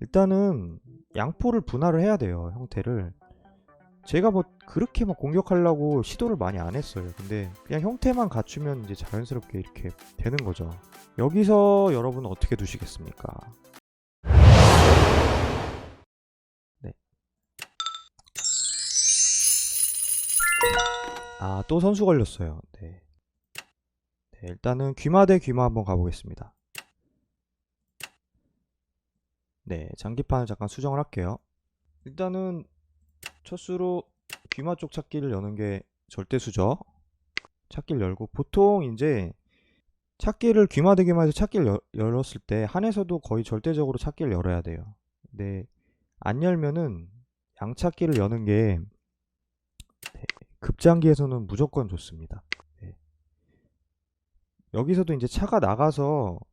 일단은 양포를 분할을 해야 돼요 형태를. 제가 뭐 그렇게 막 공격하려고 시도를 많이 안 했어요. 근데 그냥 형태만 갖추면 이제 자연스럽게 이렇게 되는 거죠. 여기서 여러분은 어떻게 두시겠습니까? 네. 아 또 선수 걸렸어요. 네. 네 일단은 귀마 대 귀마 한번 가보겠습니다 네, 장기판을 잠깐 수정을 할게요. 일단은 첫 수로 귀마 쪽 찾기를 여는 게 절대수죠. 찾기를 열고 보통 이제 찾기를 귀마 대 귀마에서 찾기를 열, 열었을 때 한에서도 거의 절대적으로 찾기를 열어야 돼요. 근데 안 열면은 양찾기를 여는 게 네, 급장기에서는 무조건 좋습니다. 네. 여기서도 이제 차가 나가서 음,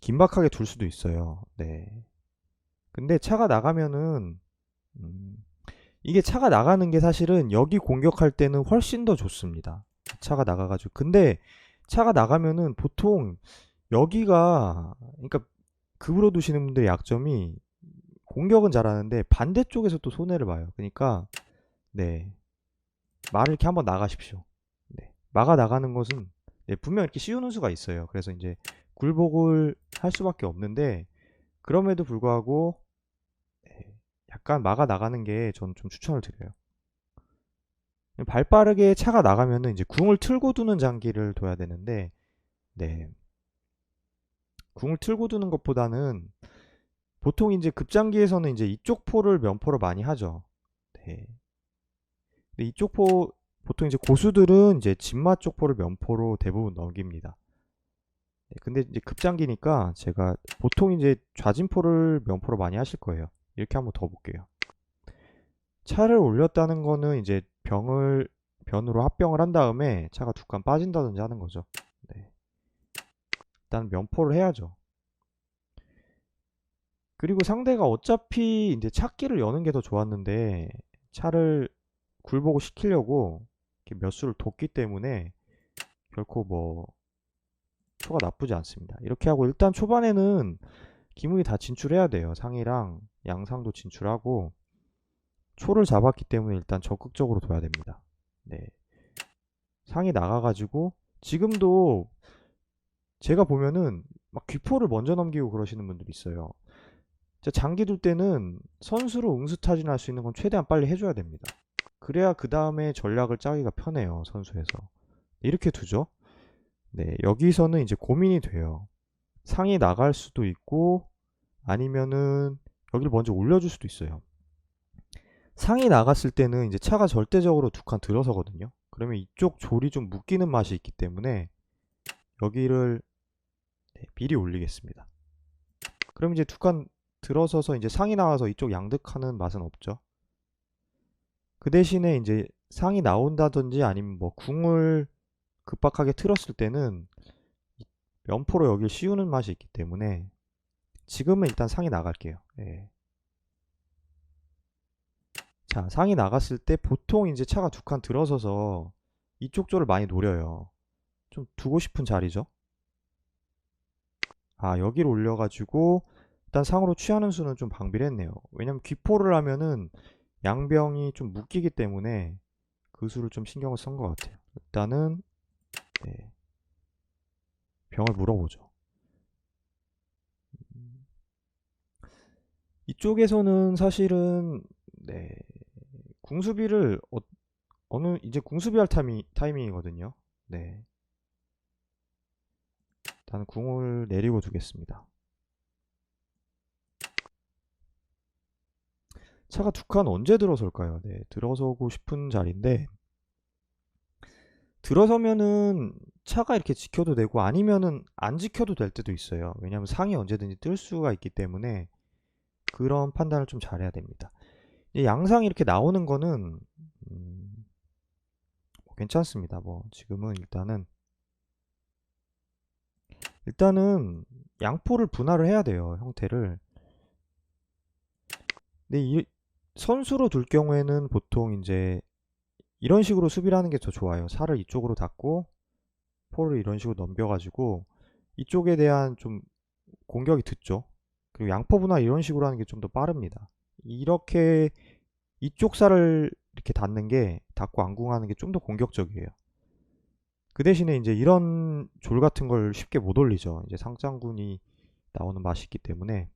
긴박하게 둘 수도 있어요. 네. 근데 차가 나가면은 음, 이게 차가 나가는 게 사실은 여기 공격할 때는 훨씬 더 좋습니다. 차가 나가가지고. 근데 차가 나가면은 보통 여기가 그러니까 급으로 두시는 분들의 약점이 공격은 잘하는데 반대쪽에서 또 손해를 봐요. 그러니까 네 말을 이렇게 한번 나가십시오. 네 막아 나가는 것은 네, 분명 이렇게 씌우는 수가 있어요. 그래서 이제 굴복을 할 수밖에 없는데 그럼에도 불구하고 네, 약간 막아 나가는 게 저는 좀 추천을 드려요. 발 빠르게 차가 나가면은 이제 궁을 틀고 두는 장기를 둬야 되는데 네. 궁을 틀고 두는 것보다는 보통 이제 급장기에서는 이제 이쪽 포를 면포로 많이 하죠. 네. 근데 이쪽 포 보통 이제 고수들은 이제 진마 쪽 포를 면포로 대부분 넘깁니다. 네, 근데 이제 급장기니까 제가 보통 이제 좌진포를 면포로 많이 하실 거예요. 이렇게 한번 더 볼게요. 차를 올렸다는 거는 이제 병을 변으로 합병을 한 다음에 차가 두 칸 빠진다든지 하는 거죠. 네. 일단 면포를 해야죠. 그리고 상대가 어차피 이제 찾기를 여는 게 더 좋았는데 차를 굴복을 시키려고 이렇게 몇 수를 뒀기 때문에 결코 뭐 초가 나쁘지 않습니다. 이렇게 하고 일단 초반에는 기묵이 다 진출해야 돼요. 상이랑 양상도 진출하고 초를 잡았기 때문에 일단 적극적으로 둬야 됩니다. 네. 상이 나가가지고 지금도 제가 보면은 막 귀포를 먼저 넘기고 그러시는 분들이 있어요. 장기 둘 때는 선수로 응수 타진할 수 있는 건 최대한 빨리 해줘야 됩니다. 그래야 그 다음에 전략을 짜기가 편해요. 선수에서. 이렇게 두죠. 네, 여기서는 이제 고민이 돼요. 상이 나갈 수도 있고 아니면은 여기를 먼저 올려줄 수도 있어요. 상이 나갔을 때는 이제 차가 절대적으로 두 칸 들어서거든요. 그러면 이쪽 졸이 좀 묶이는 맛이 있기 때문에 여기를 네, 미리 올리겠습니다. 그럼 이제 두 칸 들어서서 이제 상이 나와서 이쪽 양득하는 맛은 없죠. 그 대신에 이제 상이 나온다든지 아니면 뭐 궁을 급박하게 틀었을 때는 면포로 여길 씌우는 맛이 있기 때문에 지금은 일단 상이 나갈게요. 예. 자, 상이 나갔을 때 보통 이제 차가 두 칸 들어서서 이쪽 쪽을 많이 노려요. 좀 두고 싶은 자리죠. 아, 여기를 올려가지고 일단 상으로 취하는 수는 좀 방비했네요. 왜냐면 귀포를 하면은 양병이 좀 묶이기 때문에 그 수를 좀 신경을 쓴 것 같아요. 일단은 네. 병을 물어보죠. 음. 이쪽에서는 사실은 네. 궁수비를 어, 어느 이제 궁수비 할 타이밍, 타이밍이거든요. 네. 일단 궁을 내리고 두겠습니다. 차가 두 칸 언제 들어설까요? 네, 들어서고 싶은 자리인데 들어서면은 차가 이렇게 지켜도 되고 아니면은 안 지켜도 될 때도 있어요. 왜냐하면 상이 언제든지 뜰 수가 있기 때문에 그런 판단을 좀 잘해야 됩니다. 양상이 이렇게 나오는 거는 음, 뭐 괜찮습니다. 뭐 지금은 일단은 일단은 양포를 분할을 해야 돼요. 형태를. 근데 이 선수로 둘 경우에는 보통 이제 이런 식으로 수비를 하는 게 더 좋아요. 살을 이쪽으로 닫고 포를 이런 식으로 넘겨가지고 이쪽에 대한 좀 공격이 듣죠. 그리고 양포 분할 이런 식으로 하는 게 좀 더 빠릅니다. 이렇게 이쪽 살을 이렇게 닫는 게 닫고 안궁하는 게 좀 더 공격적이에요. 그 대신에 이제 이런 졸 같은 걸 쉽게 못 올리죠. 이제 상장군이 나오는 맛이 있기 때문에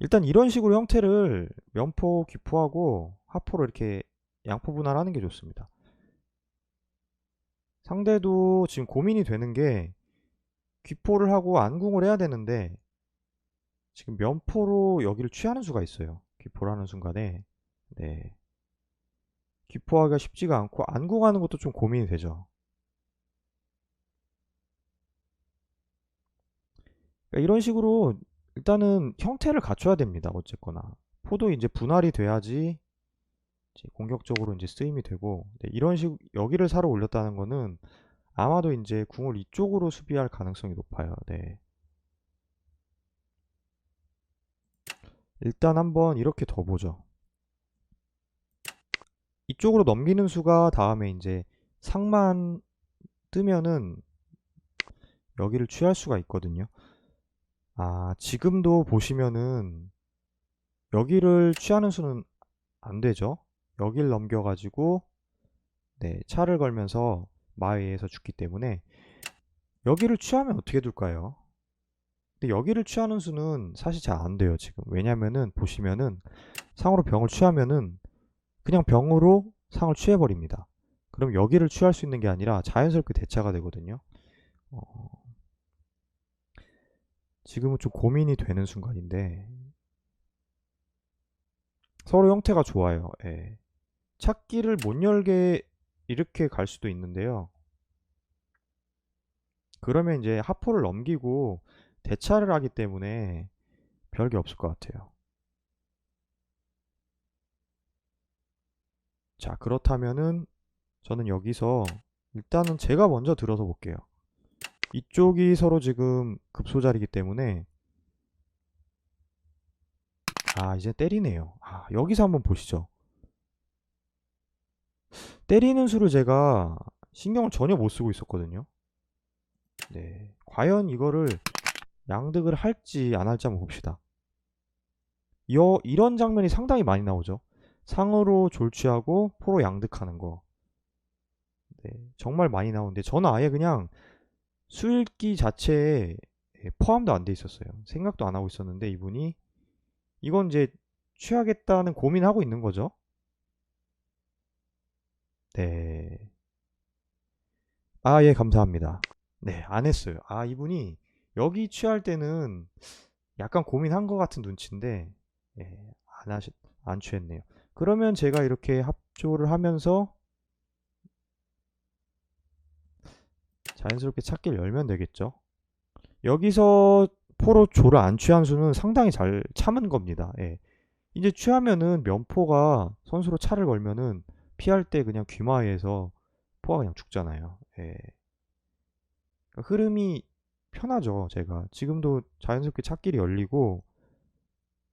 일단 이런 식으로 형태를 면포, 귀포하고 하포로 이렇게 양포 분할하는 게 좋습니다. 상대도 지금 고민이 되는 게 귀포를 하고 안궁을 해야 되는데 지금 면포로 여기를 취하는 수가 있어요. 귀포를 하는 순간에 네. 귀포하기가 쉽지가 않고 안궁하는 것도 좀 고민이 되죠. 그러니까 이런 식으로 일단은 형태를 갖춰야 됩니다. 어쨌거나 포도 이제 분할이 돼야지 공격적으로 이제 쓰임이 되고 네, 이런 식 여기를 사러 올렸다는 거는 아마도 이제 궁을 이쪽으로 수비할 가능성이 높아요. 네. 일단 한번 이렇게 더 보죠. 이쪽으로 넘기는 수가 다음에 이제 상만 뜨면은 여기를 취할 수가 있거든요. 아, 지금도 보시면은 여기를 취하는 수는 안 되죠. 여길 넘겨가지고 네, 차를 걸면서 마에 의해서 죽기 때문에 여기를 취하면 어떻게 둘까요? 근데 여기를 취하는 수는 사실 잘 안 돼요, 지금. 왜냐면은 보시면은 상으로 병을 취하면은 그냥 병으로 상을 취해버립니다. 그럼 여기를 취할 수 있는 게 아니라 자연스럽게 대차가 되거든요. 어, 지금은 좀 고민이 되는 순간인데 서로 형태가 좋아요. 예. 찾기를 못 열게 이렇게 갈 수도 있는데요. 그러면 이제 하포를 넘기고 대차를 하기 때문에 별게 없을 것 같아요. 자, 그렇다면은 저는 여기서 일단은 제가 먼저 들어서 볼게요. 이쪽이 서로 지금 급소자리기 때문에 아, 이제 때리네요. 아, 여기서 한번 보시죠. 때리는 수를 제가 신경을 전혀 못 쓰고 있었거든요. 네. 과연 이거를 양득을 할지 안 할지 한번 봅시다. 여, 이런 장면이 상당히 많이 나오죠. 상으로 졸취하고 포로 양득하는 거. 네, 정말 많이 나오는데 저는 아예 그냥 수읽기 자체에 포함도 안 돼 있었어요. 생각도 안 하고 있었는데 이분이 이건 이제 취하겠다는 고민하고 있는 거죠. 네. 아, 예, 감사합니다. 네, 안 했어요. 아, 이분이 여기 취할 때는 약간 고민한 것 같은 눈치인데, 예, 안 하시, 안 취했네요. 그러면 제가 이렇게 합조를 하면서 자연스럽게 찾기를 열면 되겠죠. 여기서 포로 조를 안 취한 수는 상당히 잘 참은 겁니다. 예. 이제 취하면은 면포가 선수로 차를 걸면은 피할 때 그냥 귀마에서 포가 그냥 죽잖아요. 예. 그러니까 흐름이 편하죠, 제가. 지금도 자연스럽게 찾길이 열리고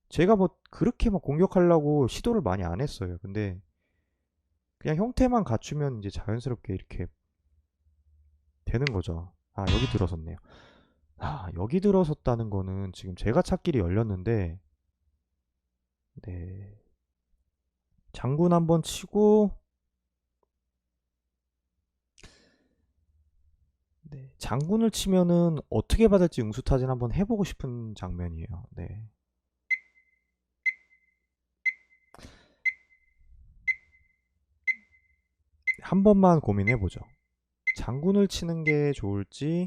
제가 뭐 그렇게 막 공격하려고 시도를 많이 안 했어요. 근데 그냥 형태만 갖추면 이제 자연스럽게 이렇게 되는 거죠. 아, 여기 들어섰네요. 아, 여기 들어섰다는 거는 지금 제가 찾길이 열렸는데, 네. 장군 한번 치고, 네. 장군을 치면은 어떻게 받을지 응수타진 한번 해보고 싶은 장면이에요. 네. 한 번만 고민해보죠. 장군을 치는 게 좋을지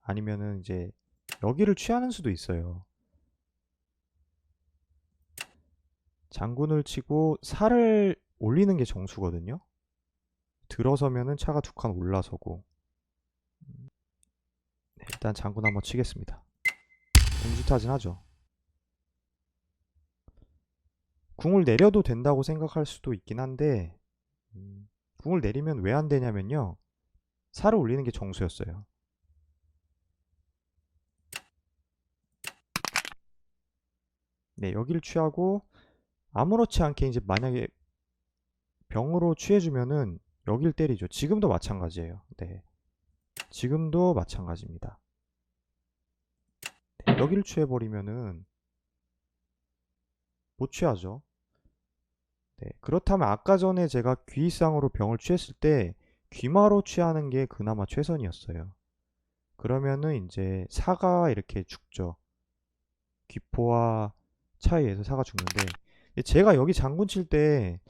아니면은 이제 여기를 취하는 수도 있어요. 장군을 치고 살을 올리는 게 정수거든요. 들어서면은 차가 두 칸 올라서고 네, 일단 장군 한번 치겠습니다. 공주타진 하죠. 궁을 내려도 된다고 생각할 수도 있긴 한데 음, 궁을 내리면 왜 안 되냐면요. 살을 올리는 게 정수였어요. 네, 여기를 취하고 아무렇지 않게 이제 만약에 병으로 취해주면은 여길 때리죠. 지금도 마찬가지예요. 네, 지금도 마찬가지입니다. 네, 여기를 취해버리면은 못 취하죠. 네, 그렇다면 아까 전에 제가 귀이상으로 병을 취했을 때 귀마로 취하는 게 그나마 최선이었어요. 그러면은 이제 사가 이렇게 죽죠. 귀포와 차이에서 사가 죽는데 제가 여기 장군 칠 때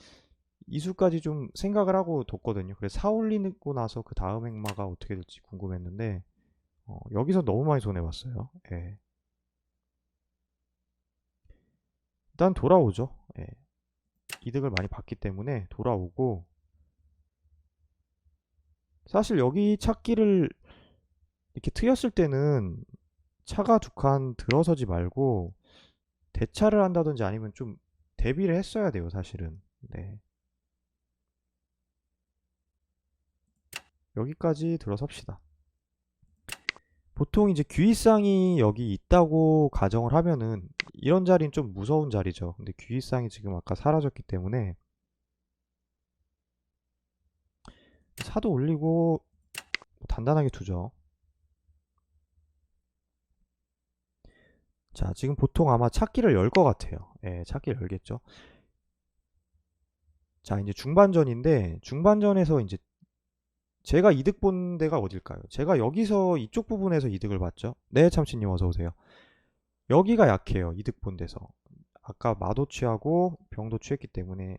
이수까지 좀 생각을 하고 뒀거든요. 그래서 사 올리고 나서 그 다음 행마가 어떻게 될지 궁금했는데 어, 여기서 너무 많이 손해봤어요. 예. 일단 돌아오죠. 예. 이득을 많이 봤기 때문에 돌아오고 사실 여기 찾기를 이렇게 트였을 때는 차가 두 칸 들어서지 말고 대차를 한다든지 아니면 좀 대비를 했어야 돼요, 사실은. 네. 여기까지 들어섭시다. 보통 이제 귀이상이 여기 있다고 가정을 하면은 이런 자리는 좀 무서운 자리죠. 근데 귀이상이 지금 아까 사라졌기 때문에 사도 올리고 뭐 단단하게 두죠. 자, 지금 보통 아마 찾기를 열 것 같아요. 예, 찾기를 열겠죠. 자, 이제 중반전인데 중반전에서 이제 제가 이득 본 데가 어딜까요? 제가 여기서 이쪽 부분에서 이득을 봤죠. 네, 참치님 어서 오세요. 여기가 약해요. 이득 본 데서. 아까 마도 취하고 병도 취했기 때문에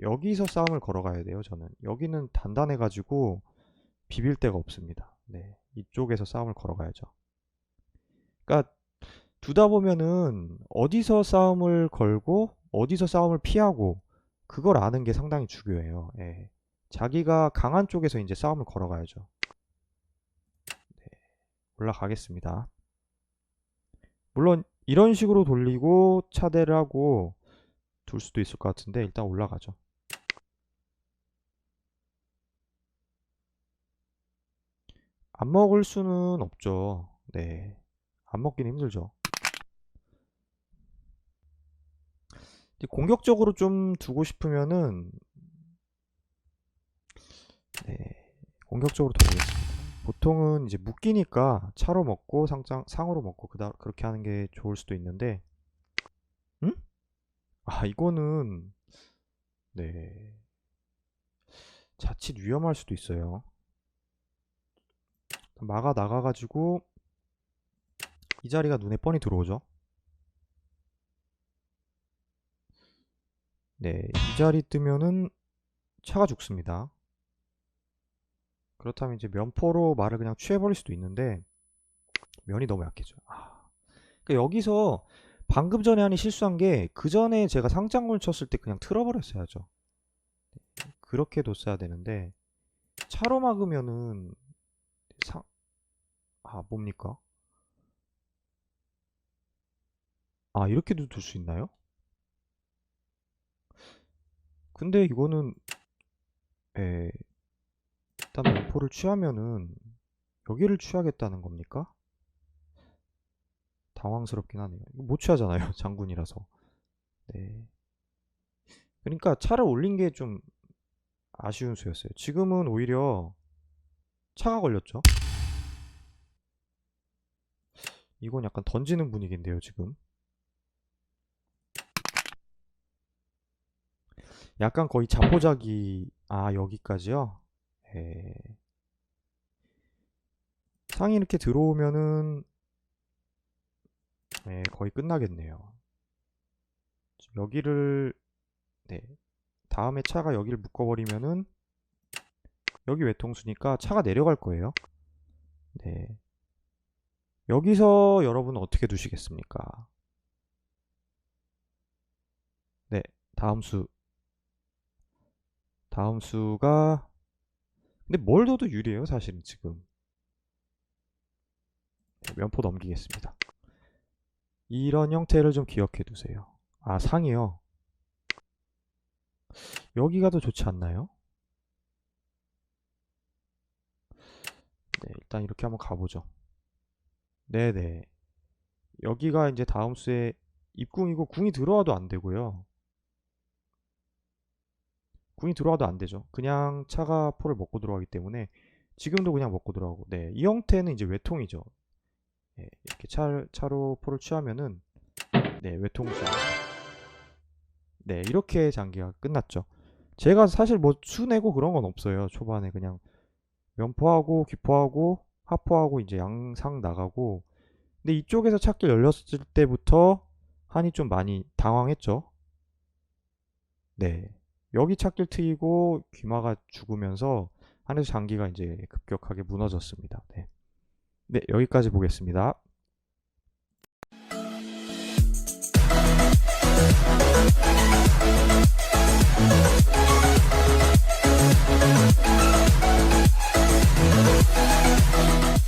여기서 싸움을 걸어가야 돼요. 저는 여기는 단단해가지고 비빌 데가 없습니다. 네, 이쪽에서 싸움을 걸어가야죠. 그러니까 두다 보면은 어디서 싸움을 걸고 어디서 싸움을 피하고 그걸 아는 게 상당히 중요해요. 예. 자기가 강한 쪽에서 이제 싸움을 걸어가야죠. 네, 올라가겠습니다. 물론 이런 식으로 돌리고 차대를 하고 둘 수도 있을 것 같은데 일단 올라가죠. 안 먹을 수는 없죠. 네. 안 먹기는 힘들죠. 이제 공격적으로 좀 두고 싶으면은 네, 공격적으로 돌리겠습니다. 보통은 이제 묶이니까 차로 먹고 상장, 상으로 먹고 그다 그렇게 하는 게 좋을 수도 있는데 응? 아 이거는 네 자칫 위험할 수도 있어요. 막아 나가가지고 이 자리가 눈에 뻔히 들어오죠. 네, 이 자리 뜨면은 차가 죽습니다. 그렇다면 이제 면포로 말을 그냥 취해버릴 수도 있는데 면이 너무 약해져. 아. 그러니까 여기서 방금 전에 하니 실수한 게 그 전에 제가 상장군 쳤을 때 그냥 틀어버렸어야죠. 그렇게 뒀어야 되는데 차로 막으면은 상... 아 뭡니까? 아 이렇게도 둘 수 있나요? 근데 이거는 에 일단 면포를 취하면은 여기를 취하겠다는 겁니까? 당황스럽긴 하네요. 못 취하잖아요. 장군이라서. 네. 그러니까 차를 올린 게 좀 아쉬운 수였어요. 지금은 오히려 차가 걸렸죠. 이건 약간 던지는 분위기인데요, 지금. 약간 거의 자포자기 아 여기까지요? 예. 상이 이렇게 들어오면은 예, 거의 끝나겠네요. 여기를 네 다음에 차가 여기를 묶어버리면은 여기 외통수니까 차가 내려갈 거예요. 네 여기서 여러분은 어떻게 두시겠습니까? 네 다음 수 다음 수가 근데 뭘 둬도 유리해요 사실은 지금. 네, 면포 넘기겠습니다. 이런 형태를 좀 기억해 두세요. 아 상이요? 여기가 더 좋지 않나요? 네 일단 이렇게 한번 가보죠. 네네. 여기가 이제 다음 수에 입궁이고 궁이 들어와도 안 되고요 궁이 들어와도 안 되죠. 그냥 차가 포를 먹고 들어가기 때문에 지금도 그냥 먹고 들어가고 네, 이 형태는 이제 외통이죠. 네, 이렇게 차, 차로 포를 취하면은 네, 외통수 네, 이렇게 장기가 끝났죠. 제가 사실 뭐 수내고 그런 건 없어요. 초반에 그냥 면포하고 귀포하고 하포하고 이제 양상 나가고 근데 이쪽에서 찾길 열렸을 때부터 한이 좀 많이 당황했죠. 네. 여기 착길 트이고 귀마가 죽으면서 하늘 장기가 이제 급격하게 무너졌습니다. 네. 네, 여기까지 보겠습니다.